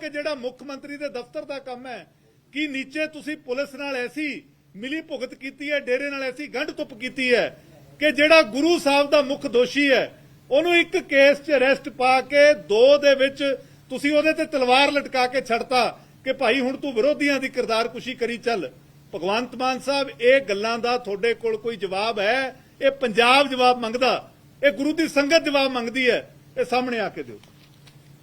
ਕਿ ਜਿਹੜਾ ਮੁੱਖ ਮੰਤਰੀ ਦੇ ਦਫ਼ਤਰ ਦਾ ਕੰਮ ਹੈ, ਕਿ ਨੀਚੇ ਤੁਸੀਂ ਪੁਲਿਸ ਨਾਲ ਐਸੀ ਮਿਲੀ ਭੁਗਤ ਕੀਤੀ ਹੈ, ਡੇਰੇ ਨਾਲ ਐਸੀ ਗੰਢ ਤੁਪ ਕੀਤੀ ਹੈ, ਕਿ ਜਿਹੜਾ ਗੁਰੂ ਸਾਹਿਬ ਦਾ ਮੁੱਖ ਦੋਸ਼ੀ ਹੈ, ਉਹਨੂੰ ਇੱਕ ਕੇਸ 'ਚ ਅਰੈਸਟ ਪਾ ਕੇ ਦੋ ਦੇ ਵਿੱਚ ਤੁਸੀਂ ਉਹਦੇ ਤੇ ਤਲਵਾਰ ਲਟਕਾ ਕੇ ਛੱਡਤਾ ਕਿ ਭਾਈ ਹੁਣ ਤੂੰ ਵਿਰੋਧੀਆਂ ਦੀ ਕਿਰਦਾਰਕੁਸ਼ੀ ਕਰੀ ਚੱਲ। ਭਗਵੰਤ ਮਾਨ ਸਾਹਿਬ, ਇਹ ਗੱਲਾਂ ਦਾ ਤੁਹਾਡੇ ਕੋਲ ਕੋਈ ਜਵਾਬ ਹੈ? ਇਹ ਪੰਜਾਬ ਜਵਾਬ ਮੰਗਦਾ, ਇਹ ਗੁਰੂ ਦੀ ਸੰਗਤ ਜਵਾਬ ਮੰਗਦੀ ਹੈ? ਇਹ ਸਾਹਮਣੇ ਆ ਕੇ ਦਿਓ।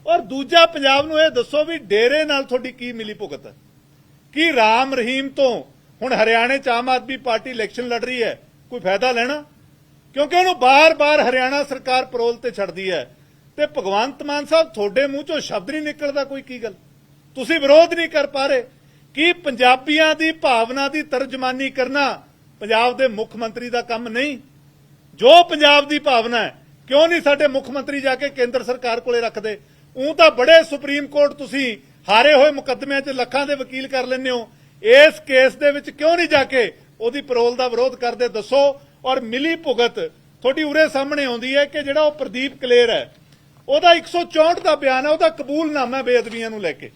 ਔਰ ਦੂਜਾ ਪੰਜਾਬ ਨੂੰ ਇਹ ਦੱਸੋ ਵੀ ਡੇਰੇ ਨਾਲ ਤੁਹਾਡੀ ਕੀ ਮਿਲੀ ਭੁਗਤ? ਕੀ ਰਾਮ ਰਹੀਮ ਤੋਂ ਹੁਣ ਹਰਿਆਣੇ ਚ ਆਮ ਆਦਮੀ ਪਾਰਟੀ ਇਲੈਕਸ਼ਨ ਲੜ ਰਹੀ ਹੈ? ਕੋਈ ਫਾਇਦਾ ਲੈਣਾ? ਕਿਉਂਕਿ ਉਹਨੂੰ ਬਾਰ-ਬਾਰ ਹਰਿਆਣਾ ਸਰਕਾਰ ਪਰੋਲ ਤੇ ਛੱਡਦੀ ਹੈ। ਤੇ ਭਗਵੰਤ ਮਾਨ ਸਾਹਿਬ ਤੁਹਾਡੇ ਮੂੰਹ ਚੋਂ ਸ਼ਬਦ ਨਹੀਂ ਨਿਕਲਦਾ ਕੋਈ ਕੀ ਗੱਲ? ਤੁਸੀਂ ਵਿਰੋਧ ਨਹੀਂ ਕਰ ਪਾ ਰਹੇ। ਕੀ ਪੰਜਾਬੀਆਂ ਦੀ ਭਾਵਨਾ ਦੀ ਤਰਜਮਾਨੀ ਕਰਨਾ ਪੰਜਾਬ ਦੇ ਮੁੱਖ ਮੰਤਰੀ ਦਾ ਕੰਮ ਨਹੀਂ? ਜੋ ਪੰਜਾਬ ਦੀ ਭਾਵਨਾ ਹੈ, ਕਿਉਂ ਨਹੀਂ ਸਾਡੇ ਮੁੱਖ ਮੰਤਰੀ ਜਾ ਕੇ ਕੇਂਦਰ ਸਰਕਾਰ ਕੋਲੇ ਰੱਖਦੇ? ਉਹ ਤਾਂ ਬੜੇ ਸੁਪਰੀਮ ਕੋਰਟ ਤੁਸੀਂ ਹਾਰੇ ਹੋਏ ਮੁਕੱਦਮਿਆਂ 'ਚ ਲੱਖਾਂ ਦੇ ਵਕੀਲ ਕਰ ਲੈਂਦੇ ਹੋ। ਇਸ ਕੇਸ ਦੇ ਵਿੱਚ ਕਿਉਂ ਨਹੀਂ ਜਾ ਕੇ ਉਹਦੀ ਪੈਰੋਲ ਦਾ ਵਿਰੋਧ ਕਰਦੇ ਦੱਸੋ? ਔਰ ਮਿਲੀ ਭੁਗਤ ਤੁਹਾਡੀ ਉਰੇ ਸਾਹਮਣੇ ਆਉਂਦੀ ਹੈ ਕਿ ਜਿਹੜਾ ਉਹ ਪ੍ਰਦੀਪ ਕਲੇਰ ਹੈ, ਉਹਦਾ 164 ਦਾ ਬਿਆਨ ਹੈ, ਉਹਦਾ ਕਬੂਲਨਾਮਾ ਬੇਅਦਬੀਆਂ ਨੂੰ ਲੈ ਕੇ।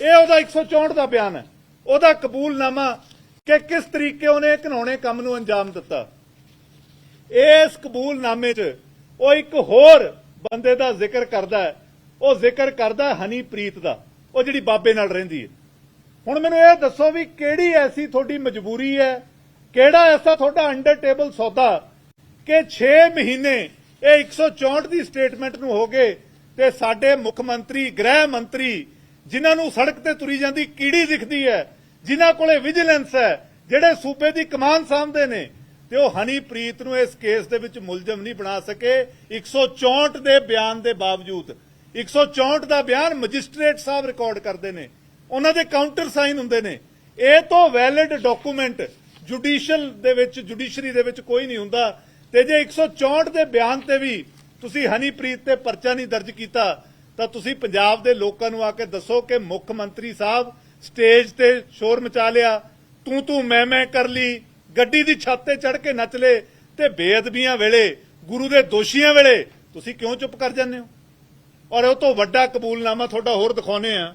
ਇਹ ਉਹਦਾ 164 ਦਾ ਬਿਆਨ ਹੈ। ਉਹਦਾ ਕਬੂਲਨਾਮਾ ਕਿ ਕਿਸ ਤਰੀਕੇ ਉਹਨੇ ਘਿਨਾਉਣੇ ਕੰਮ ਨੂੰ ਅੰਜਾਮ ਦਿੱਤਾ। ਇਸ ਕਬੂਲਨਾਮੇ 'ਚ ਉਹ ਇੱਕ ਹੋਰ ਬੰਦੇ ਦਾ ਜ਼ਿਕਰ ਕਰਦਾ ਹੈ ਉਹ ਜ਼ਿਕਰ ਕਰਦਾ ਹਨੀਪ੍ਰੀਤ ਦਾ, ਉਹ ਜਿਹੜੀ ਬਾਬੇ ਨਾਲ ਰਹਿੰਦੀ ਹੈ। ਹੁਣ ਮੈਨੂੰ ਇਹ ਦੱਸੋ ਵੀ ਕਿਹੜੀ ਐਸੀ ਤੁਹਾਡੀ ਮਜਬੂਰੀ ਹੈ, ਕਿਹੜਾ ਐਸਾ ਤੁਹਾਡਾ ਅੰਡਰ ਟੇਬਲ ਸੌਦਾ ਕਿ 6 ਮਹੀਨੇ ਇਹ 164 ਦੀ ਸਟੇਟਮੈਂਟ ਨੂੰ ਹੋ ਗਏ ਤੇ ਸਾਡੇ ਮੁੱਖ ਮੰਤਰੀ, ਗ੍ਰਹਿ ਮੰਤਰੀ, ਜਿਨ੍ਹਾਂ ਨੂੰ ਸੜਕ ਤੇ ਤੁਰੀ ਜਾਂਦੀ ਕੀੜੀ ਦਿਖਦੀ ਹੈ, ਜਿਨ੍ਹਾਂ ਕੋਲੇ ਵਿਜੀਲੈਂਸ ਹੈ, ਜਿਹੜੇ ਸੂਬੇ ਦੀ ਕਮਾਨ ਸਾਹਮਣੇ ਨੇ, ਤੇ ਉਹ ਹਨੀਪ੍ਰੀਤ ਨੂੰ ਇਸ ਕੇਸ ਦੇ ਵਿੱਚ ਮੁਲਜ਼ਮ ਨਹੀਂ ਬਣਾ ਸਕੇ 164 ਦੇ ਬਿਆਨ ਦੇ ਬਾਵਜੂਦ। 164 ਦਾ ਬਿਆਨ ਮੈਜਿਸਟ੍ਰੇਟ ਸਾਹਿਬ ਰਿਕਾਰਡ ਕਰਦੇ ਨੇ। ਉਹਨਾਂ ਦੇ ਕਾਊਂਟਰ ਸਾਈਨ ਹੁੰਦੇ ਨੇ। ਇਹ ਤੋਂ ਵੈਲਿਡ ਡਾਕੂਮੈਂਟ ਜੁਡੀਸ਼ੀਅਲ ਦੇ ਵਿੱਚ, ਜੁਡੀਸ਼ਰੀ ਦੇ ਵਿੱਚ ਕੋਈ ਨਹੀਂ ਹੁੰਦਾ। ਤੇ ਜੇ 164 ਦੇ ਬਿਆਨ ਤੇ ਵੀ ਤੁਸੀਂ ਹਨੀਪ੍ਰੀਤ ਤੇ ਪਰਚਾ ਨਹੀਂ ਦਰਜ ਕੀਤਾ, ਤਾਂ ਤੁਸੀਂ ਪੰਜਾਬ ਦੇ ਲੋਕਾਂ ਨੂੰ ਆ ਕੇ ਦੱਸੋ ਕਿ ਮੁੱਖ ਮੰਤਰੀ ਸਾਹਿਬ ਸਟੇਜ ਤੇ ਸ਼ੋਰ ਮਚਾ ਲਿਆ। ਤੂੰ ਤੂੰ ਮੈਂ ਮੈਂ ਕਰ ਲਈ। ਗੱਡੀ ਦੀ ਛੱਤ ਤੇ ਚੜ ਕੇ ਨੱਚ ਲੇ ਤੇ ਬੇਅਦਬੀਆਂ ਵੇਲੇ, ਗੁਰੂ ਦੇ ਦੋਸ਼ੀਆਂ ਵੇਲੇ ਤੁਸੀਂ ਕਿਉਂ ਚੁੱਪ ਕਰ ਜਾਂਦੇ ਹੋ? ਔਰ ਉਹ ਤੋਂ ਵੱਡਾ ਕਬੂਲਨਾਮਾ ਤੁਹਾਡਾ ਹੋਰ ਦਿਖਾਉਨੇ ਆ।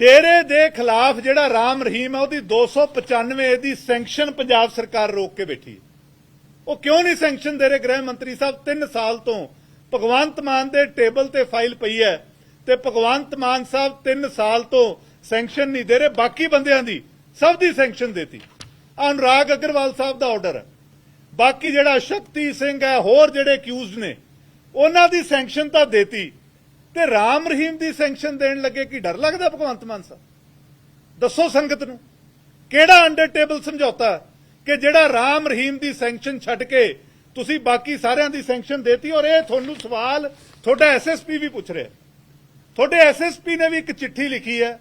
ਡੇਰੇ ਦੇ ਖਿਲਾਫ ਜਿਹੜਾ ਰਾਮ ਰਹੀਮ ਹੈ ਉਹਦੀ 295 ਦੀ ਸੈਂਕਸ਼ਨ ਪੰਜਾਬ ਸਰਕਾਰ ਰੋਕ ਕੇ ਬੈਠੀ ਉਹ ਕਿਉਂ ਨਹੀਂ ਸੈਂਕਸ਼ਨ ਦੇ ਰਹੇ? ਗ੍ਰਹਿ ਮੰਤਰੀ ਸਾਹਿਬ 3 ਸਾਲ ਤੋਂ ਭਗਵੰਤ ਮਾਨ ਦੇ ਟੇਬਲ ਤੇ ਫਾਈਲ ਪਈ ਹੈ ਤੇ ਭਗਵੰਤ ਮਾਨ ਸਾਹਿਬ 3 ਸਾਲ ਤੋਂ ਸੈਂਕਸ਼ਨ ਨਹੀਂ ਦੇ ਰਹੇ, ਬਾਕੀ ਬੰਦਿਆਂ ਦੀ ਸਭ ਦੀ ਸੈਂਕਸ਼ਨ ਦੇਤੀ। ਅਨੁਰਾਗ ਅਗਰਵਾਲ ਸਾਹਿਬ ਦਾ ਆਰਡਰ ਹੈ। ਬਾਕੀ ਜਿਹੜਾ ਸ਼ਕਤੀ ਸਿੰਘ ਹੈ, ਹੋਰ ਜਿਹੜੇ ਅਕਿਊਜ਼ਡ ਨੇ ਉਹਨਾਂ ਦੀ ਸੈਂਕਸ਼ਨ ਤਾਂ ਦੇਤੀ ਤੇ ਰਾਮ ਰਹੀਮ ਦੀ ਸੈਂਕਸ਼ਨ ਦੇਣ ਲੱਗੇ ਕੀ ਡਰ ਲੱਗਦਾ ਭਗਵੰਤ ਮਾਨ ਸਾਹਿਬ? ਦੱਸੋ ਸੰਗਤ ਨੂੰ। ਕਿਹੜਾ ਅੰਡਰ ਟੇਬਲ ਸਮਝੌਤਾ ਕਿ ਜਿਹੜਾ ਰਾਮ ਰਹੀਮ ਦੀ ਸੈਂਕਸ਼ਨ ਛੱਡ ਕੇ ਤੁਸੀਂ ਬਾਕੀ ਸਾਰਿਆਂ ਦੀ ਸੈਂਕਸ਼ਨ ਦੇਤੀ ਔਰ ਇਹ ਤੁਹਾਨੂੰ ਸਵਾਲ ਤੁਹਾਡਾ ਐਸਐਸਪੀ ਵੀ ਪੁੱਛ ਰਿਹਾ ਤੁਹਾਡੇ ਐਸਐਸਪੀ ਨੇ ਵੀ ਇੱਕ ਚਿੱਠੀ ਲਿਖੀ ਹੈ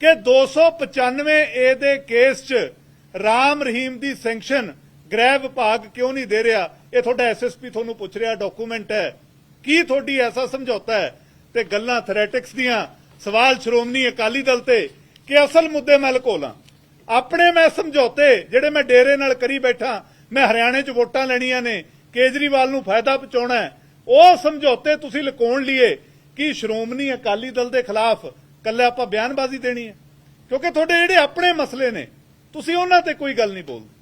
ਕਿ 295 ਏ ਦੇ ਕੇਸ 'ਚ ਰਾਮ ਰਹੀਮ ਦੀ ਸੈਂਕਸ਼ਨ ਗ੍ਰਹਿ ਵਿਭਾਗ ਕਿਉਂ ਨਹੀਂ ਦੇ ਰਿਹਾ? ਇਹ ਤੁਹਾਡਾ ਐਸਐਸਪੀ ਤੁਹਾਨੂੰ ਪੁੱਛ ਰਿਹਾ ਡਾਕੂਮੈਂਟ ਹੈ। ਕੀ ਤੁਹਾਡੀ ਐਸਾ ਸਮਝੌਤਾ ਹੈ? ਤੇ ਗੱਲਾਂ ਥਰੈਟਿਕਸ ਦੀਆਂ, ਸਵਾਲ ਸ਼੍ਰੋਮਣੀ ਅਕਾਲੀ ਦਲ ਤੇ, ਕਿ ਅਸਲ ਮੁੱਦੇ ਮੈਂ ਲਕੋਲਾਂ? ਆਪਣੇ ਮੈਂ ਸਮਝੌਤੇ, ਜਿਹੜੇ ਮੈਂ ਡੇਰੇ ਨਾਲ ਕਰੀ ਬੈਠਾ, ਮੈਂ ਹਰਿਆਣੇ 'ਚ ਵੋਟਾਂ ਲੈਣੀਆਂ ਨੇ, ਕੇਜਰੀਵਾਲ ਨੂੰ ਫਾਇਦਾ ਪਹੁੰਚਾਉਣਾ ਉਹ ਸਮਝੌਤੇ ਤੁਸੀਂ ਲਕੋਣ ਲਈਏ ਕਿ ਸ਼੍ਰੋਮਣੀ ਅਕਾਲੀ ਦਲ ਦੇ ਖਿਲਾਫ ਕੱਲੇ ਆਪਾਂ ਬਿਆਨਬਾਜ਼ੀ ਦੇਣੀ ਹੈ? ਕਿਉਂਕਿ ਤੁਹਾਡੇ ਜਿਹੜੇ ਆਪਣੇ ਮਸਲੇ ਨੇ, ਤੁਸੀਂ ਉਹਨਾਂ ਤੇ ਕੋਈ ਗੱਲ ਨਹੀਂ ਬੋਲਦੇ।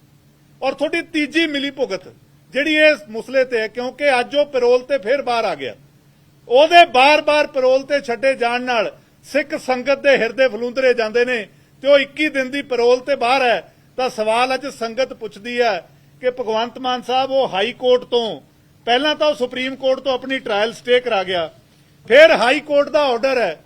ਔਰ ਤੁਹਾਡੀ ਤੀਜੀ ਮਿਲੀ ਭੁਗਤ, ਜਿਹੜੀ ਇਸ ਮਸਲੇ ਤੇ ਹੈ, ਕਿਉਂਕਿ ਅੱਜ ਉਹ ਪੈਰੋਲ ਤੇ ਫੇਰ ਬਾਹਰ ਆ ਗਿਆ। ਉਹਦੇ ਬਾਰ-ਬਾਰ ਪੈਰੋਲ ਤੇ ਛੱਡੇ ਜਾਣ ਨਾਲ ਸਿੱਖ ਸੰਗਤ ਦੇ ਹਿਰਦੇ ਫਲੂੰਦਰੇ ਜਾਂਦੇ ਨੇ ਤੇ ਉਹ 21 ਦਿਨ ਦੀ ਪੈਰੋਲ ਤੇ ਬਾਹਰ ਹੈ। ਤਾਂ ਸਵਾਲ ਅੱਜ ਸੰਗਤ ਪੁੱਛਦੀ ਹੈ ਕਿ ਭਗਵੰਤ ਮਾਨ ਸਾਹਿਬ, ਉਹ ਹਾਈ ਕੋਰਟ ਤੋਂ, ਪਹਿਲਾਂ ਤਾਂ ਉਹ ਸੁਪਰੀਮ ਕੋਰਟ ਤੋਂ ਆਪਣੀ ਟ੍ਰਾਇਲ ਸਟੇ ਕਰਾ ਗਿਆ। ਫਿਰ ਹਾਈ ਕੋਰਟ ਦਾ ਆਰਡਰ ਹੈ।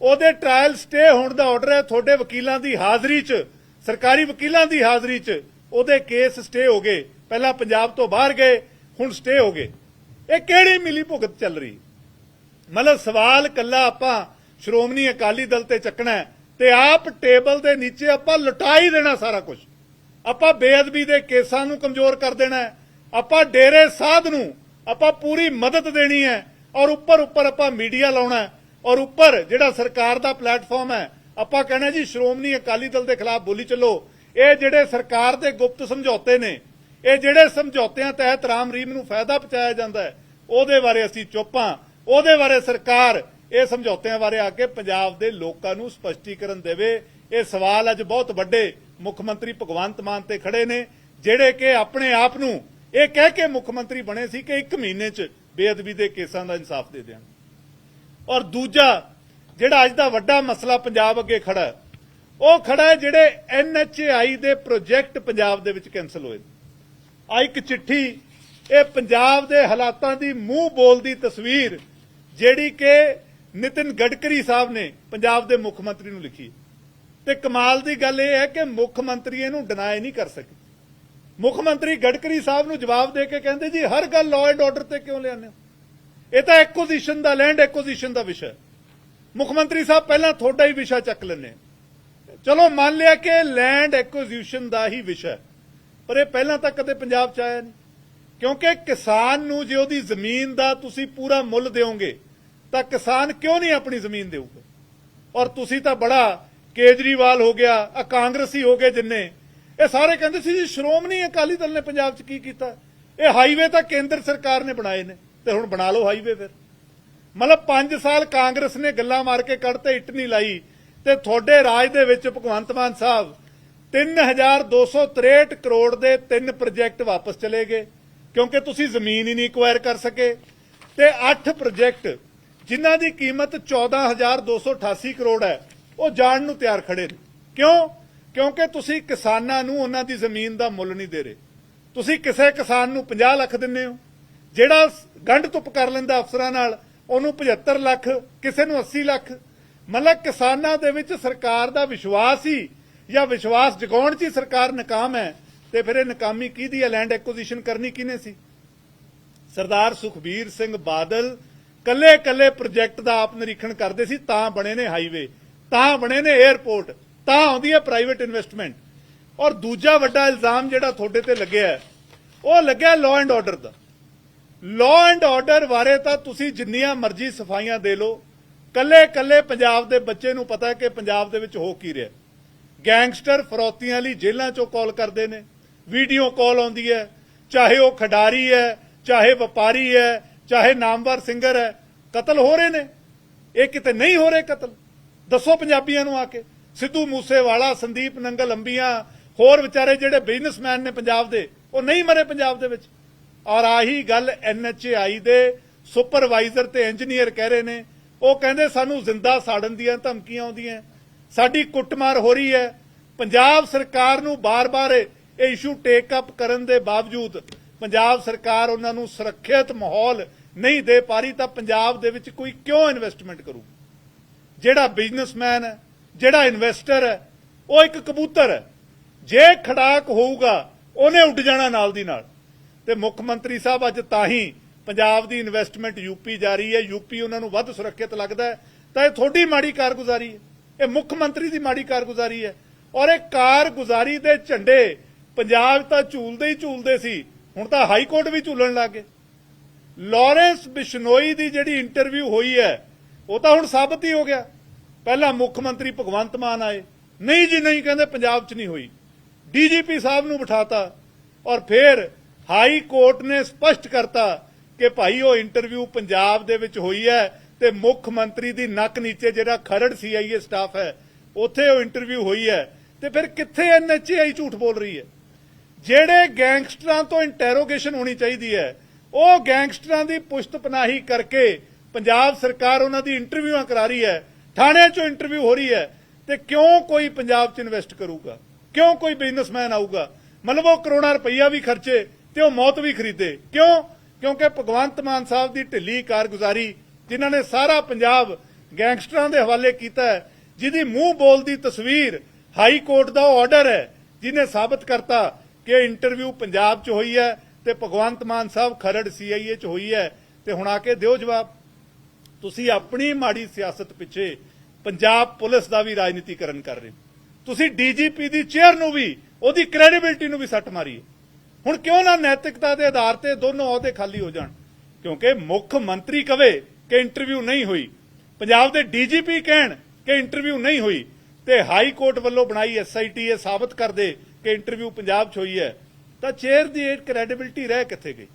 ਉਹਦੇ ਟ੍ਰਾਇਲ ਸਟੇ ਹੋਣ ਦਾ ਆਰਡਰ ਹੈ ਤੁਹਾਡੇ ਵਕੀਲਾਂ ਦੀ ਹਾਜ਼ਰੀ 'ਚ, ਸਰਕਾਰੀ ਵਕੀਲਾਂ ਦੀ ਹਾਜ਼ਰੀ 'ਚ। ਉਹਦੇ ਕੇਸ ਸਟੇ ਹੋ ਗਏ। ਪਹਿਲਾਂ ਪੰਜਾਬ ਤੋਂ ਬਾਹਰ ਗਏ, ਹੁਣ ਸਟੇ ਹੋ ਗਏ। ਇਹ ਕਿਹੜੀ ਮਿਲੀ ਭੁਗਤ ਚੱਲ ਰਹੀ? ਮਤਲਬ ਸਵਾਲ ਕੱਲਾ ਆਪਾਂ ਸ਼੍ਰੋਮਣੀ ਅਕਾਲੀ ਦਲ ਤੇ ਚੱਕਣਾ ਤੇ ਆਪ ਟੇਬਲ ਦੇ ਨੀਚੇ ਆਪਾਂ ਲੁਟਾ ਹੀ ਦੇਣਾ ਸਾਰਾ ਕੁਝ ਆਪਾਂ ਬੇਅਦਬੀ ਦੇ ਕੇਸਾਂ ਨੂੰ ਕਮਜ਼ੋਰ ਕਰ ਦੇਣਾ ਆਪਾਂ ਡੇਰੇ ਸਾਧ ਨੂੰ ਆਪਾਂ ਪੂਰੀ ਮਦਦ ਦੇਣੀ ਹੈ ਔਰ ਉੱਪਰ ਉੱਪਰ ਆਪਾਂ ਮੀਡੀਆ ਲਾਉਣਾ ਔਰ ਉੱਪਰ ਜਿਹੜਾ ਸਰਕਾਰ ਦਾ ਪਲੇਟਫਾਰਮ ਹੈ, ਆਪਾਂ ਕਹਿਣਾ ਜੀ ਸ਼੍ਰੋਮਣੀ ਅਕਾਲੀ ਦਲ ਦੇ ਖਿਲਾਫ ਬੋਲੀ ਚੱਲੋ। ਇਹ ਜਿਹੜੇ ਸਰਕਾਰ ਦੇ ਗੁਪਤ ਸਮਝੌਤੇ ਨੇ, ਇਹ ਜਿਹੜੇ ਸਮਝੌਤਿਆਂ ਤਹਿਤ ਰਾਮ ਰੀਮ ਨੂੰ ਫਾਇਦਾ ਪਹੁੰਚਾਇਆ ਜਾਂਦਾ ਹੈ, ਉਹਦੇ ਬਾਰੇ ਅਸੀਂ ਚੁੱਪ ਹਾਂ। ਉਹਦੇ ਬਾਰੇ ਸਰਕਾਰ ਇਹ ਸਮਝੌਤਿਆਂ ਬਾਰੇ ਆ ਕੇ ਪੰਜਾਬ ਦੇ ਲੋਕਾਂ ਨੂੰ ਸਪਸ਼ਟੀਕਰਨ ਦੇਵੇ। ਇਹ ਸਵਾਲ ਅੱਜ ਬਹੁਤ ਵੱਡੇ ਮੁੱਖ ਮੰਤਰੀ ਭਗਵੰਤ ਮਾਨ ਤੇ ਖੜੇ ਨੇ, ਜਿਹੜੇ ਕਿ ਆਪਣੇ ਆਪ ਨੂੰ ਇਹ ਕਹਿ ਕੇ ਮੁੱਖ ਮੰਤਰੀ ਬਣੇ ਸੀ ਕਿ ਇੱਕ ਮਹੀਨੇ 'ਚ ਬੇਅਦਬੀ ਦੇ ਕੇਸਾਂ ਦਾ ਇਨਸਾਫ ਦੇ ਦੇਣ। ਔਰ ਦੂਜਾ, ਜਿਹੜਾ ਅੱਜ ਦਾ ਵੱਡਾ ਮਸਲਾ ਪੰਜਾਬ ਅੱਗੇ ਖੜਾ ਹੈ ਉਹ ਖੜਾ ਹੈ ਜਿਹੜੇ ਐਨਐਚਆਈ ਦੇ ਪ੍ਰੋਜੈਕਟ ਪੰਜਾਬ ਦੇ ਵਿੱਚ ਕੈਨਸਲ ਹੋਏ ਆ ਇੱਕ ਚਿੱਠੀ, ਇਹ ਪੰਜਾਬ ਦੇ ਹਾਲਾਤਾਂ ਦੀ ਮੂੰਹ ਬੋਲਦੀ ਤਸਵੀਰ ਜਿਹੜੀ ਕਿ ਨਿਤਿਨ ਗਡਕਰੀ ਸਾਹਿਬ ਨੇ ਪੰਜਾਬ ਦੇ ਮੁੱਖ ਮੰਤਰੀ ਨੂੰ ਲਿਖੀ ਤੇ ਕਮਾਲ ਦੀ ਗੱਲ ਇਹ ਹੈ ਕਿ ਮੁੱਖ ਮੰਤਰੀ ਇਹਨੂੰ ਡਿਨਾਈ ਨਹੀਂ ਕਰ ਸਕੇ। ਮੁੱਖ ਮੰਤਰੀ ਗਡਕਰੀ ਸਾਹਿਬ ਨੂੰ ਜਵਾਬ ਦੇ ਕੇ ਕਹਿੰਦੇ, ਜੀ, ਹਰ ਗੱਲ ਲਾਅ ਐਂਡ ਆਰਡਰ ਤੇ ਕਿਉਂ ਲਿਆਉਂਦੇ ਹੋ? ਇਹ ਤਾਂ ਐਕੁਜੀਸ਼ਨ ਦਾ ਲੈਂਡ ਐਕੁਜੀਸ਼ਨ ਦਾ ਵਿਸ਼ਾ ਮੁੱਖ ਮੰਤਰੀ ਸਾਹਿਬ, ਪਹਿਲਾਂ ਤੁਹਾਡਾ ਹੀ ਵਿਸ਼ਾ ਚੱਕ ਲੈਣੇ ਚਲੋ ਮੰਨ ਲਿਆ ਕਿ ਲੈਂਡ ਐਕੁਜੀਸ਼ਨ ਦਾ ਹੀ ਵਿਸ਼ਾ ਪਰ ਇਹ ਪਹਿਲਾਂ ਤਾਂ ਕਦੇ ਪੰਜਾਬ ਚ ਆਇਆ ਨਹੀਂ। ਕਿਉਂਕਿ ਕਿਸਾਨ ਨੂੰ ਜੇ ਉਹਦੀ ਜ਼ਮੀਨ ਦਾ ਤੁਸੀਂ ਪੂਰਾ ਮੁੱਲ ਦਿਓਗੇ, ਤਾਂ ਕਿਸਾਨ ਕਿਉਂ ਨਹੀਂ ਆਪਣੀ ਜ਼ਮੀਨ ਦੇਊਗਾ? ਔਰ ਤੁਸੀਂ ਤਾਂ ਬੜਾ ਕੇਜਰੀਵਾਲ ਹੋ ਗਿਆ ਆ ਕਾਂਗਰਸੀ ਹੋ ਗਏ ਜਿੰਨੇ, ਇਹ ਸਾਰੇ ਕਹਿੰਦੇ ਸੀ ਜੀ, ਸ਼੍ਰੋਮਣੀ ਅਕਾਲੀ ਦਲ ਨੇ ਪੰਜਾਬ 'ਚ ਕੀ ਕੀਤਾ? ਇਹ ਹਾਈਵੇ ਤਾਂ ਕੇਂਦਰ ਸਰਕਾਰ ਨੇ ਬਣਾਏ ਨੇ, ਤੇ ਹੁਣ ਬਣਾ ਲਓ ਹਾਈਵੇ ਫਿਰ। ਮਤਲਬ 5 ਸਾਲ ਕਾਂਗਰਸ ਨੇ ਗੱਲਾਂ ਮਾਰ ਕੇ ਕੱਢ ਤੇ ਇੱਟ ਨਹੀਂ ਲਾਈ ਤੇ ਤੁਹਾਡੇ ਰਾਜ ਦੇ ਵਿੱਚ ਭਗਵੰਤ ਮਾਨ ਸਾਹਿਬ 3263 ਕਰੋੜ ਦੇ ਤਿੰਨ ਪ੍ਰੋਜੈਕਟ ਵਾਪਸ ਚਲੇ ਗਏ, ਕਿਉਂਕਿ ਤੁਸੀਂ ਜ਼ਮੀਨ ਹੀ ਨਹੀਂ ਐਕਵਾਇਰ ਕਰ ਸਕੇ। ਤੇ 8 ਪ੍ਰੋਜੈਕਟ ਜਿਨ੍ਹਾਂ ਦੀ ਕੀਮਤ 14288 ਕਰੋੜ ਹੈ, ਉਹ ਜਾਣ ਨੂੰ ਤਿਆਰ ਖੜੇ ਨੇ। ਕਿਉਂ? ਕਿਉਂਕਿ ਤੁਸੀਂ ਕਿਸਾਨਾਂ ਨੂੰ ਉਹਨਾਂ ਦੀ ਜ਼ਮੀਨ ਦਾ ਮੁੱਲ ਨਹੀਂ ਦੇ ਰਹੇ। ਤੁਸੀਂ ਕਿਸੇ ਕਿਸਾਨ ਨੂੰ 50 ਲੱਖ ਦਿੰਦੇ ਹੋ, ਜਿਹੜਾ ਗੰਢ ਧੁੱਪ ਕਰ ਲੈਂਦਾ ਅਫਸਰਾਂ ਨਾਲ, ਉਹਨੂੰ 75 ਲੱਖ, ਕਿਸੇ ਨੂੰ 80 ਲੱਖ। ਮਤਲਬ ਕਿਸਾਨਾਂ ਦੇ ਵਿੱਚ ਸਰਕਾਰ ਦਾ ਵਿਸ਼ਵਾਸ ਹੀ ਜਾਂ ਵਿਸ਼ਵਾਸ ਜਗਾਉਣ 'ਚ ਹੀ ਸਰਕਾਰ ਨਾਕਾਮ ਹੈ ਤੇ ਫਿਰ ਇਹ ਨਾਕਾਮੀ ਕਿਹਦੀ ਹੈ? ਲੈਂਡ ਐਕੁਜੀਸ਼ਨ ਕਰਨੀ ਕਿਹਨੇ ਸੀ? ਸਰਦਾਰ ਸੁਖਬੀਰ ਸਿੰਘ ਬਾਦਲ ਕੱਲੇ ਕੱਲੇ ਪ੍ਰੋਜੈਕਟ ਦਾ ਆਪ ਨਿਰੀਖਣ ਕਰਦੇ ਸੀ, ਤਾਂ ਬਣੇ ਨੇ ਹਾਈਵੇ ਤਾਂ ਬਣੇ ਨੇ 에ਅਰਪੋਰਟ ਤਾਂ ਆਉਂਦੀ ਹੈ ਪ੍ਰਾਈਵੇਟ ਇਨਵੈਸਟਮੈਂਟ ਔਰ ਦੂਜਾ ਵੱਡਾ ਇਲਜ਼ਾਮ ਜਿਹੜਾ ਤੁਹਾਡੇ ਤੇ ਲੱਗਿਆ ਉਹ ਲੱਗਿਆ ਲਾਅ ਐਂਡ ਆਰਡਰ ਦਾ। ਲਾਅ ਐਂਡ ਆਰਡਰ ਬਾਰੇ ਤਾਂ ਤੁਸੀਂ ਜਿੰਨੀਆਂ ਮਰਜ਼ੀ ਸਫਾਈਆਂ ਦੇ ਲਓ ਕੱਲੇ ਕੱਲੇ ਪੰਜਾਬ ਦੇ ਬੱਚੇ ਨੂੰ ਪਤਾ ਹੈ ਕਿ ਪੰਜਾਬ ਦੇ ਵਿੱਚ ਹੋ ਕੀ ਰਿਹਾ। ਗੈਂਗਸਟਰ ਫਰੋਤੀਆਂ ਲਈ ਜੇਲ੍ਹਾਂ ਚੋਂ ਕਾਲ ਕਰਦੇ ਨੇ, ਵੀਡੀਓ ਕਾਲ ਆਉਂਦੀ ਹੈ, ਚਾਹੇ ਉਹ ਖਿਡਾਰੀ ਹੈ, ਚਾਹੇ ਵਪਾਰੀ ਹੈ, ਚਾਹੇ ਨਾਮਵਰ ਸਿੰਗਰ ਹੈ, ਕਤਲ ਹੋ ਰਹੇ ਨੇ। ਇਹ ਕਿਤੇ ਨਹੀਂ ਹੋ ਰਹੇ ਕਤਲ। ਦੱਸੋ ਪੰਜਾਬੀਆਂ ਨੂੰ ਆ ਕੇ। ਸਿੱਧੂ ਮੂਸੇਵਾਲਾ, ਸੰਦੀਪ ਨੰਗਲ ਅੰਬੀਆਂ, ਹੋਰ ਵਿਚਾਰੇ ਜਿਹੜੇ ਬਿਜ਼ਨਸਮੈਨ ਨੇ ਪੰਜਾਬ ਦੇ, ਉਹ ਨਹੀਂ ਮਰੇ ਪੰਜਾਬ ਦੇ ਵਿੱਚ। ਔਰ ਆਹੀ ਗੱਲ ਐਨਐਚਆਈ ਦੇ ਸੁਪਰਵਾਈਜ਼ਰ ਤੇ ਇੰਜੀਨੀਅਰ ਕਹਿ ਰਹੇ ਨੇ ਉਹ ਕਹਿੰਦੇ ਸਾਨੂੰ ਜ਼ਿੰਦਾ ਸਾੜਨ ਦੀਆਂ ਧਮਕੀਆਂ ਆਉਂਦੀਆਂ। ਸਾਡੀ ਕੁੱਟਮਾਰ ਹੋ ਰਹੀ ਹੈ। ਪੰਜਾਬ ਸਰਕਾਰ ਨੂੰ ਬਾਰ-ਬਾਰ ਇਹ ਇਸ਼ੂ ਟੇਕ ਅਪ ਕਰਨ ਦੇ ਬਾਵਜੂਦ ਪੰਜਾਬ ਸਰਕਾਰ ਉਹਨਾਂ ਨੂੰ ਸੁਰੱਖਿਅਤ ਮਾਹੌਲ ਨਹੀਂ ਦੇ ਪਾ ਰਹੀ, ਤਾਂ ਪੰਜਾਬ ਦੇ ਵਿੱਚ ਕੋਈ ਕਿਉਂ ਇਨਵੈਸਟਮੈਂਟ ਕਰੂ? ਜਿਹੜਾ ਬਿਜ਼ਨਸਮੈਨ ਹੈ, ਜਿਹੜਾ ਇਨਵੈਸਟਰ ਹੈ, ਉਹ ਇੱਕ ਕਬੂਤਰ ਹੈ। ਜੇ ਖੜਾਕ ਹੋਊਗਾ, ਉਹਨੇ ਉੱਡ ਜਾਣਾ ਨਾਲ ਦੀ ਨਾਲ। ਤੇ ਮੁੱਖ ਮੰਤਰੀ ਸਾਹਿਬ ਅੱਜ ਤਾਂ ਹੀ ਪੰਜਾਬ ਦੀ ਇਨਵੈਸਟਮੈਂਟ ਯੂਪੀ ਜਾ ਰਹੀ ਹੈ ਯੂਪੀ ਉਹਨਾਂ ਨੂੰ ਵੱਧ ਸੁਰੱਖਿਅਤ ਲੱਗਦਾ ਤਾਂ ਇਹ ਤੁਹਾਡੀ ਮਾੜੀ ਕਾਰਗੁਜ਼ਾਰੀ ਹੈ। ਇਹ ਮੁੱਖ ਮੰਤਰੀ ਦੀ ਮਾੜੀ ਕਾਰਗੁਜ਼ਾਰੀ ਹੈ। ਔਰ ਇਹ ਕਾਰਗੁਜ਼ਾਰੀ ਦੇ ਝੰਡੇ ਪੰਜਾਬ ਤਾਂ ਝੂਲਦੇ ਹੀ ਝੂਲਦੇ ਸੀ, ਹੁਣ ਤਾਂ ਹਾਈ ਕੋਰਟ ਵੀ ਝੂਲਣ ਲੱਗ ਗਏ। ਲਾਰੈਂਸ ਬਿਸ਼ਨੋਈ ਦੀ ਜਿਹੜੀ ਇੰਟਰਵਿਊ ਹੋਈ ਹੈ, ਉਹ ਤਾਂ ਹੁਣ ਸਾਬਤ ਹੀ ਹੋ ਗਿਆ। ਪਹਿਲਾਂ ਮੁੱਖ ਮੰਤਰੀ ਭਗਵੰਤ ਮਾਨ ਆਏ। ਨਹੀਂ ਜੀ, ਨਹੀਂ, ਕਹਿੰਦੇ ਪੰਜਾਬ 'ਚ ਨਹੀਂ ਹੋਈ। ਡੀਜੀਪੀ ਸਾਹਿਬ ਨੂੰ ਬਿਠਾਤਾ। ਔਰ ਫਿਰ ਹਾਈ ਕੋਰਟ ਨੇ ਸਪਸ਼ਟ ਕਰਤਾ ਕਿ ਭਾਈ ਉਹ ਇੰਟਰਵਿਊ ਪੰਜਾਬ ਦੇ ਵਿੱਚ ਹੋਈ ਹੈ ਤੇ ਮੁੱਖ ਮੰਤਰੀ ਦੀ ਨੱਕ ਨੀਚੇ ਜਿਹੜਾ ਖਰੜ ਸੀਆਈਏ ਸਟਾਫ ਹੈ, ਉੱਥੇ ਉਹ ਇੰਟਰਵਿਊ ਹੋਈ ਹੈ। ਤੇ ਫਿਰ ਕਿੱਥੇ ਐਨਐਚਆਈ ਝੂਠ ਬੋਲ ਰਹੀ ਹੈ? ਜਿਹੜੇ ਗੈਂਗਸਟਰਾਂ ਤੋਂ ਇੰਟਰੋਗੇਸ਼ਨ ਹੋਣੀ ਚਾਹੀਦੀ ਹੈ, ਉਹ ਗੈਂਗਸਟਰਾਂ ਦੀ ਪੁਸ਼ਤਪਨਾਹੀ ਕਰਕੇ ਪੰਜਾਬ ਸਰਕਾਰ ਉਹਨਾਂ ਦੀ ਇੰਟਰਵਿਊਆਂ ਕਰਾ ਰਹੀ ਹੈ, ਥਾਣੇ 'ਚੋਂ ਇੰਟਰਵਿਊ ਹੋ ਰਹੀ ਹੈ, ਤੇ ਕਿਉਂ ਕੋਈ ਪੰਜਾਬ 'ਚ ਇਨਵੈਸਟ ਕਰੂਗਾ? ਕਿਉਂ ਕੋਈ ਬਿਜ਼ਨਸਮੈਨ ਆਊਗਾ? ਮਤਲਬ ਉਹ ਕਰੋੜਾਂ ਰੁਪਈਆ ਵੀ ਖਰਚੇ ਤੇ ਉਹ ਮੌਤ ਵੀ ਖਰੀਦੇ। ਕਿਉਂ? ਕਿਉਂਕਿ ਭਗਵੰਤ ਮਾਨ ਸਾਹਿਬ ਦੀ ਢਿੱਲੀ ਕਾਰਗੁਜ਼ਾਰੀ, ਜਿਨ੍ਹਾਂ ਨੇ ਸਾਰਾ ਪੰਜਾਬ ਗੈਂਗਸਟਰਾਂ ਦੇ ਹਵਾਲੇ ਕੀਤਾ ਜਿਹਦੀ ਮੂੰਹ ਬੋਲਦੀ ਤਸਵੀਰ ਹਾਈ ਕੋਰਟ ਦਾ ਆਰਡਰ ਹੈ, ਜਿਹਨੇ ਸਾਬਤ ਕਰਤਾ ਕਿ ਇੰਟਰਵਿਊ ਪੰਜਾਬ 'ਚ ਹੋਈ ਹੈ ਤੇ ਭਗਵੰਤ ਮਾਨ ਸਾਹਿਬ ਖਰੜ ਸੀਆਈਏ 'ਚ ਹੋਈ ਹੈ। ਤੇ ਹੁਣ ਆ ਕੇ ਦਿਓ ਜਵਾਬ। ਤੁਸੀਂ ਆਪਣੀ ਮਾੜੀ ਸਿਆਸਤ ਪਿੱਛੇ ਪੰਜਾਬ ਪੁਲਿਸ ਦਾ ਵੀ ਰਾਜਨੀਤੀਕਰਨ ਕਰ ਰਹੇ ਹੋ। ਤੁਸੀਂ ਡੀਜੀਪੀ ਦੀ ਚੇਅਰ ਨੂੰ ਵੀ, ਉਹਦੀ ਕ੍ਰੈਡੀਬਿਲਟੀ ਨੂੰ ਵੀ ਸੱਟ ਮਾਰੀ ਹੁਣ ਕਿਉਂ ਨਾ ਨੈਤਿਕਤਾ ਦੇ ਆਧਾਰ ਤੇ ਦੋਨੋਂ ਅਹੁਦੇ ਖਾਲੀ ਹੋ ਜਾਣ? ਕਿਉਂਕਿ ਮੁੱਖ ਮੰਤਰੀ ਕਵੇ ਕਿ ਇੰਟਰਵਿਊ ਨਹੀਂ ਹੋਈ। ਪੰਜਾਬ ਦੇ ਡੀਜੀਪੀ ਕਹਿਣ ਕਿ ਇੰਟਰਵਿਊ ਨਹੀਂ ਹੋਈ ਤੇ ਹਾਈ ਕੋਰਟ ਵੱਲੋਂ ਬਣਾਈ ਐਸਆਈਟੀ ਇਹ ਸਾਬਤ ਕਰ ਦੇ ਕਿ ਇੰਟਰਵਿਊ ਪੰਜਾਬ 'ਚ ਹੋਈ ਹੈ। ਤਾਂ ਚੇਅਰ ਦੀ ਇਹ ਕ੍ਰੈਡੀਬਿਲਟੀ ਰਹਿ ਕਿੱਥੇ ਗਈ?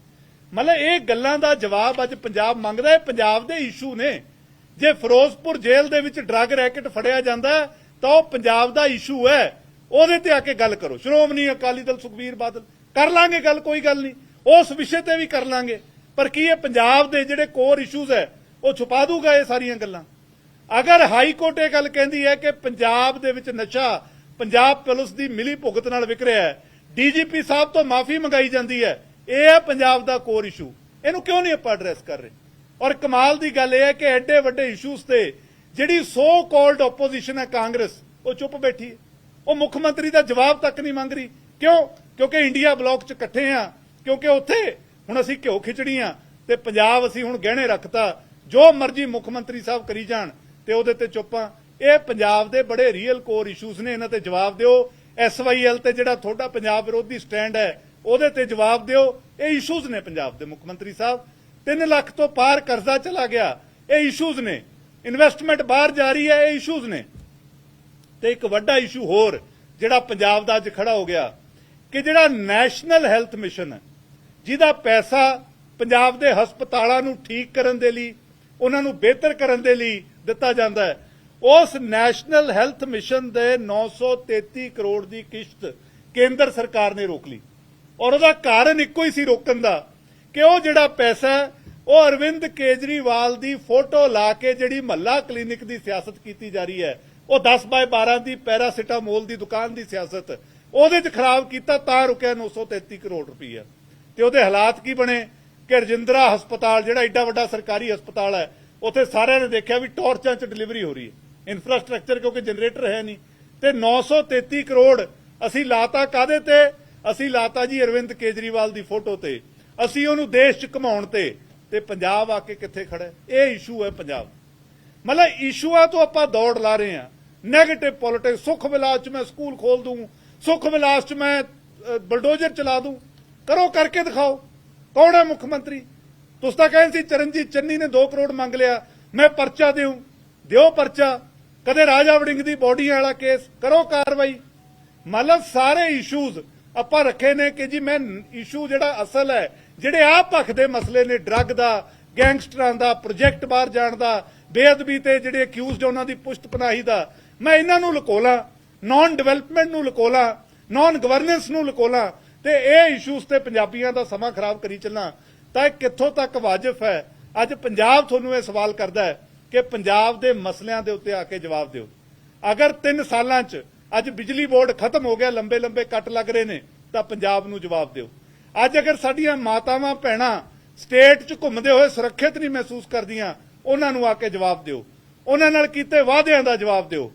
ਮਤਲਬ ਇਹ ਗੱਲਾਂ ਦਾ ਜਵਾਬ ਅੱਜ ਪੰਜਾਬ ਮੰਗਦਾ ਹੈ। ਪੰਜਾਬ ਦੇ ਇਸ਼ੂ ਨੇ। ਜੇ ਫਿਰੋਜ਼ਪੁਰ ਜੇਲ੍ਹ ਦੇ ਵਿੱਚ ਡਰੱਗ ਰੈਕਟ ਫੜਿਆ ਜਾਂਦਾ ਤਾਂ ਉਹ ਪੰਜਾਬ ਦਾ ਇਸ਼ੂ ਹੈ। ਉਹਦੇ ਤੇ ਆ ਕੇ ਗੱਲ ਕਰੋ। ਸ਼੍ਰੋਮਣੀ ਅਕਾਲੀ ਦਲ ਸੁਖਬੀਰ ਬਾਦਲ ਕਰ ਲਾਂਗੇ ਗੱਲ, ਕੋਈ ਗੱਲ ਨਹੀਂ। ਉਸ ਵਿਸ਼ੇ ਤੇ ਵੀ ਕਰ ਲਾਂਗੇ। ਪਰ ਕੀ ਇਹ ਪੰਜਾਬ ਦੇ ਜਿਹੜੇ ਕੋਰ ਇਸ਼ੂਜ਼ ਹੈ, ਉਹ ਛੁਪਾ ਦੂਗਾ ਇਹ ਸਾਰੀਆਂ ਗੱਲਾਂ? ਅਗਰ ਹਾਈ ਕੋਰਟ ਇਹ ਗੱਲ ਕਹਿੰਦੀ ਹੈ ਕਿ ਪੰਜਾਬ ਦੇ ਵਿੱਚ ਨਸ਼ਾ ਪੰਜਾਬ ਪੁਲਿਸ ਦੀ ਮਿਲੀ ਭੁਗਤ ਨਾਲ ਵਿਕ ਰਿਹਾ ਹੈ, ਡੀਜੀਪੀ ਸਾਹਿਬ ਤੋਂ ਮਾਫੀ ਮੰਗਾਈ ਜਾਂਦੀ ਹੈ, ਇਹ ਹੈ ਪੰਜਾਬ ਦਾ ਕੋਰ ਇਸ਼ੂ ਇਹਨੂੰ ਕਿਉਂ ਨਹੀਂ ਆਪਾਂ ਐਡਰੈਸ ਕਰ ਰਹੇ? ਔਰ ਕਮਾਲ ਦੀ ਗੱਲ ਇਹ ਹੈ ਕਿ ਐਡੇ ਵੱਡੇ ਇਸ਼ੂਜ਼ ਤੇ ਜਿਹੜੀ ਸੋ ਕਾਲਡ ਆਪੋਜੀਸ਼ਨ ਹੈ ਕਾਂਗਰਸ, ਉਹ ਚੁੱਪ ਬੈਠੀ ਹੈ। ਉਹ ਮੁੱਖ ਮੰਤਰੀ ਦਾ ਜਵਾਬ ਤੱਕ ਨਹੀਂ ਮੰਗ ਰਹੀ। ਕਿਉਂ? ਕਿਉਂਕਿ ਇੰਡੀਆ ਬਲੌਕ 'ਚ ਇਕੱਠੇ ਆ, ਕਿਉਂਕਿ ਉੱਥੇ ਹੁਣ ਅਸੀਂ ਘਿਓ ਖਿਚੜੀਆਂ ਤੇ ਪੰਜਾਬ ਅਸੀਂ ਹੁਣ ਗਹਿਣੇ ਰੱਖਤਾ, ਜੋ ਮਰਜ਼ੀ ਮੁੱਖ ਮੰਤਰੀ ਸਾਹਿਬ ਕਰੀ ਜਾਣ ਤੇ ਉਹਦੇ ਤੇ ਚੁੱਪਾਂ ਇਹ ਪੰਜਾਬ ਦੇ ਬੜੇ ਰੀਅਲ ਕੋਰ ਇਸ਼ੂਜ਼ ਨੇ, ਇਹਨਾਂ ਤੇ ਜਵਾਬ ਦਿਓ। ਐਸਵਾਈਐਲ ਤੇ ਜਿਹੜਾ ਤੁਹਾਡਾ ਪੰਜਾਬ ਵਿਰੋਧੀ ਸਟੈਂਡ ਹੈ, ਉਹਦੇ ਤੇ ਜਵਾਬ ਦਿਓ। ਇਹ ਇਸ਼ੂਜ਼ ਨੇ ਪੰਜਾਬ ਦੇ ਮੁੱਖ ਮੰਤਰੀ ਸਾਹਿਬ। 3 ਲੱਖ ਤੋਂ ਪਾਰ ਕਰਜ਼ਾ ਚਲਾ ਗਿਆ, ਇਹ ਇਸ਼ੂਜ਼ ਨੇ। ਇਨਵੈਸਟਮੈਂਟ ਬਾਹਰ ਜਾ ਰਹੀ ਹੈ, ਇਹ ਇਸ਼ੂਜ਼ ਨੇ। ਤੇ ਇੱਕ ਵੱਡਾ ਇਸ਼ੂ ਹੋਰ, ਜਿਹੜਾ ਪੰਜਾਬ ਦਾ ਅੱਜ ਖੜਾ ਹੋ ਗਿਆ। ਕਿ ਜਿਹੜਾ ਨੈਸ਼ਨਲ ਹੈਲਥ ਮਿਸ਼ਨ ਹੈ, ਜਿਹਦਾ ਪੈਸਾ ਪੰਜਾਬ ਦੇ ਹਸਪਤਾਲਾਂ ਨੂੰ ਠੀਕ ਕਰਨ ਦੇ ਲਈ, ਉਹਨਾਂ ਨੂੰ ਬਿਹਤਰ ਕਰਨ ਦੇ ਲਈ ਦਿੱਤਾ ਜਾਂਦਾ ਹੈ, ਉਸ ਨੈਸ਼ਨਲ ਹੈਲਥ ਮਿਸ਼ਨ ਦੇ 933 ਕਰੋੜ ਦੀ ਕਿਸ਼ਤ ਕੇਂਦਰ ਸਰਕਾਰ ਨੇ ਰੋਕ ਲਈ। ਔਰ ਉਹਦਾ ਕਾਰਨ ਇੱਕੋ ਹੀ ਸੀ ਰੋਕਣ ਦਾ, ਕਿ ਉਹ ਜਿਹੜਾ ਪੈਸਾ ਉਹ ਅਰਵਿੰਦ ਕੇਜਰੀਵਾਲ ਦੀ ਫੋਟੋ ਲਾ ਕੇ ਜਿਹੜੀ ਮਹੱਲਾ ਕਲੀਨਿਕ ਦੀ ਸਿਆਸਤ ਕੀਤੀ ਜਾ ਰਹੀ ਹੈ, ਉਹ 10 ਬਾਏ 12 ਦੀ ਪੈਰਾਸੀਟਾਮੋਲ ਦੀ ਦੁਕਾਨ ਦੀ ਸਿਆਸਤ ਉਹਦੇ 'ਚ ਖਰਾਬ ਕੀਤਾ ਤਾਂ ਰੁਕਿਆ 933 ਕਰੋੜ ਰੁਪਈਆ। ਤੇ ਉਹਦੇ ਹਾਲਾਤ ਕੀ ਬਣੇ? ਕਿ ਰਜਿੰਦਰਾ ਹਸਪਤਾਲ, ਜਿਹੜਾ ਏਡਾ ਵੱਡਾ ਸਰਕਾਰੀ ਹਸਪਤਾਲ ਹੈ, ਉੱਥੇ ਸਾਰਿਆਂ ਨੇ ਦੇਖਿਆ ਵੀ ਟਾਰਚਾਂ 'ਚ ਡਿਲੀਵਰੀ ਹੋ ਰਹੀ ਹੈ। ਇਨਫਰਾਸਟ੍ਰਕਚਰ ਕਿਉਂਕਿ ਜਨਰੇਟਰ ਹੈ ਨਹੀਂ। ਤੇ 933 ਕਰੋੜ ਅਸੀਂ ਲਾਤਾ ਕਾਦੇ ਤੇ? ਅਸੀਂ ਲਾਤਾ ਜੀ ਅਰਵਿੰਦ ਕੇਜਰੀਵਾਲ ਦੀ ਫੋਟੋ ਤੇ। ਅਸੀਂ ਉਹਨੂੰ ਦੇਸ਼ 'ਚ ਘਮਾਉਣ ਤੇ। ਤੇ ਪੰਜਾਬ ਆ ਕੇ ਕਿੱਥੇ ਖੜਾ ਇਹ ਇਸ਼ੂ ਹੈ ਪੰਜਾਬ। ਮਤਲਬ ਇਸ਼ੂਆਂ ਤੋਂ ਆਪਾਂ ਦੌੜ ਲਾ ਰਹੇ ਹਾਂ। 네ਗੇਟਿਵ ਪੋਲਿਟਿਕਸ ਸੁਖ ਵਿਲਾਸ 'ਚ ਮੈਂ ਸਕੂਲ ਖੋਲ ਦੂੰ। ਸੁਖ ਵਿਲਾਸ 'ਚ ਮੈਂ ਬਲਡੋਜ਼ਰ ਚਲਾ ਦੂੰ। ਕਰੋ, ਕਰਕੇ ਦਿਖਾਓ। ਕੌਣ ਹੈ ਮੁੱਖ ਮੰਤਰੀ? ਤੁਸੀਂ ਤਾਂ ਕਹਿੰਦੇ ਸੀ ਚਰਨਜੀਤ ਚੰਨੀ ਨੇ 2 ਕਰੋੜ ਮੰਗ ਲਿਆ। ਮੈਂ ਪਰਚਾ ਦਿਉ ਦਿਓ ਪਰਚਾ। ਕਦੇ ਰਾਜਾ ਵੜਿੰਗ ਦੀ ਬੋਡੀ ਵਾਲਾ ਕੇਸ। ਕਰੋ ਕਾਰਵਾਈ। ਮਤਲਬ ਸਾਰੇ ਇਸ਼ੂਜ਼ ਆਪਾਂ ਰੱਖੇ ਨੇ ਕਿ ਜੀ ਮੈਂ ਇਸ਼ੂ ਜਿਹੜਾ ਅਸਲ ਹੈ, ਜਿਹੜੇ ਆਪ ਪੱਖ ਦੇ ਮਸਲੇ ਨੇ ਡਰੱਗ ਦਾ ਗੈਂਗਸਟਰਾਂ ਦਾ ਪ੍ਰੋਜੈਕਟ ਬਾਹਰ ਜਾਣ ਦਾ, ਬੇਅਦਬੀ ਤੇ ਜਿਹੜੇ ਅਕਿਊਜ਼ਡ ਉਹਨਾਂ ਦੀ ਪੁਸ਼ਤ ਪਨਾਹੀ ਦਾ, ਮੈਂ ਇਹਨਾਂ ਨੂੰ ਲਕੋਲਾਂ। ਨਾਨ ਡਿਵੈਲਪਮੈਂਟ ਨੂੰ ਲਕੋਲਾਂ ਨਾਨ ਗਵਰਨੈਂਸ ਨੂੰ ਲਕੋਲਾਂ, ਤੇ ਇਹ ਇਸ਼ੂਜ਼ ਤੇ ਪੰਜਾਬੀਆਂ ਦਾ ਸਮਾਂ ਖਰਾਬ ਕਰੀ ਚੱਲਾਂ ਤਾਂ ਇਹ ਕਿੱਥੋਂ ਤੱਕ ਵਾਜਬ ਹੈ? ਅੱਜ ਪੰਜਾਬ ਤੁਹਾਨੂੰ ਇਹ ਸਵਾਲ ਕਰਦਾ ਹੈ ਕਿ ਪੰਜਾਬ ਦੇ ਮਸਲਿਆਂ ਦੇ ਉੱਤੇ ਆ ਕੇ ਜਵਾਬ ਦਿਓ। ਅਗਰ 3 ਸਾਲਾਂ 'ਚ ਅੱਜ ਬਿਜਲੀ ਬੋਰਡ ਖਤਮ ਹੋ ਗਿਆ ਲੰਬੇ ਲੰਬੇ ਕੱਟ ਲੱਗ ਰਹੇ ਨੇ, ਤਾਂ ਪੰਜਾਬ ਨੂੰ ਜਵਾਬ ਦਿਓ। ਅੱਜ ਅਗਰ ਸਾਡੀਆਂ ਮਾਤਾਵਾਂ, ਭੈਣਾਂ ਸਟੇਟ 'ਚ ਘੁੰਮਦੇ ਹੋਏ ਸੁਰੱਖਿਅਤ ਨਹੀਂ ਮਹਿਸੂਸ ਕਰਦੀਆਂ, ਉਹਨਾਂ ਨੂੰ ਆ ਕੇ ਜਵਾਬ ਦਿਓ। ਉਹਨਾਂ ਨਾਲ ਕੀਤੇ ਵਾਅਦਿਆਂ ਦਾ ਜਵਾਬ ਦਿਓ।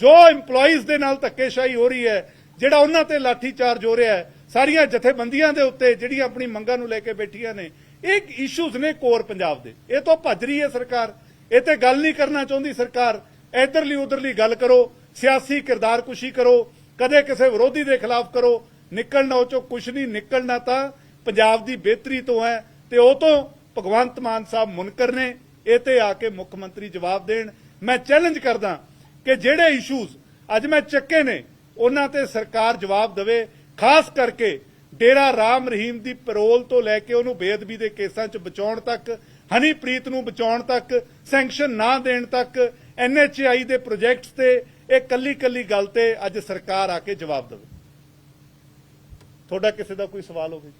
ਜੋ EMPLOYEES ਦੇ ਨਾਲ ਧੱਕੇਸ਼ਾਹੀ ਹੋ ਰਹੀ ਹੈ, ਜਿਹੜਾ ਉਹਨਾਂ ਤੇ ਲਾਠੀ ਚਾਰਜ ਹੋ ਰਿਹਾ ਹੈ, ਸਾਰੀਆਂ ਜਥੇਬੰਦੀਆਂ ਦੇ ਉੱਤੇ ਜਿਹੜੀਆਂ ਆਪਣੀ ਮੰਗਾਂ ਨੂੰ ਲੈ ਕੇ ਬੈਠੀਆਂ ਨੇ, ਇਹ ਇਸ਼ੂਜ਼ ਨੇ ਕੋਰ ਪੰਜਾਬ ਦੇ। ਇਹ ਤੋਂ ਭੱਜ ਰਹੀ ਹੈ ਸਰਕਾਰ। ਇਹ ਤੇ ਗੱਲ ਨਹੀਂ ਕਰਨਾ ਚਾਹੁੰਦੀ ਸਰਕਾਰ। ਇਧਰਲੀ ਉਧਰਲੀ ਗੱਲ ਕਰੋ, ਸਿਆਸੀ ਕਿਰਦਾਰਕੁਸ਼ੀ ਕਰੋ, ਕਦੇ ਕਿਸੇ ਵਿਰੋਧੀ ਦੇ ਖਿਲਾਫ ਕਰੋ, ਨਿਕਲਣਾ ਉਹ ਚੋਂ ਕੁਝ ਨਹੀਂ, ਨਿਕਲਣਾ ਤਾਂ ਪੰਜਾਬ ਦੀ ਬਿਹਤਰੀ ਤੋਂ ਹੈ ਤੇ ਉਹ ਤੋਂ ਭਗਵੰਤ ਮਾਨ ਸਾਹਿਬ ਮੁਨਕਰ ਨੇ, ਇਹ ਤੇ ਆ ਕੇ ਮੁੱਖ ਮੰਤਰੀ ਜਵਾਬ ਦੇਣ। ਮੈਂ ਚੈਲੰਜ ਕਰਦਾ ਕਿ ਜਿਹੜੇ ਇਸ਼ੂਜ਼ ਅੱਜ ਮੈਂ ਚੱਕੇ ਨੇ, ਉਹਨਾਂ ਤੇ ਸਰਕਾਰ ਜਵਾਬ ਦੇਵੇ, ਖਾਸ ਕਰਕੇ ਡੇਰਾ ਰਾਮ ਰਹੀਮ ਦੀ ਪੈਰੋਲ ਤੋਂ ਲੈ ਕੇ ਉਹਨੂੰ ਬੇਅਦਬੀ ਦੇ ਕੇਸਾਂ 'ਚ ਬਚਾਉਣ ਤੱਕ, ਹਨੀਪ੍ਰੀਤ ਨੂੰ ਬਚਾਉਣ ਤੱਕ ਸੈਂਕਸ਼ਨ ਨਾ ਦੇਣ ਤੱਕ ਐਨਐਚਆਈ ਦੇ ਪ੍ਰੋਜੈਕਟਸ ਤੇ ਇਹ ਕੱਲੀ ਕੱਲੀ ਗੱਲ ਤੇ ਅੱਜ ਸਰਕਾਰ ਆ ਕੇ ਜਵਾਬ ਦੇਵੇ। ਤੁਹਾਡਾ ਕਿਸੇ ਦਾ ਕੋਈ ਸਵਾਲ ਹੋਵੇ?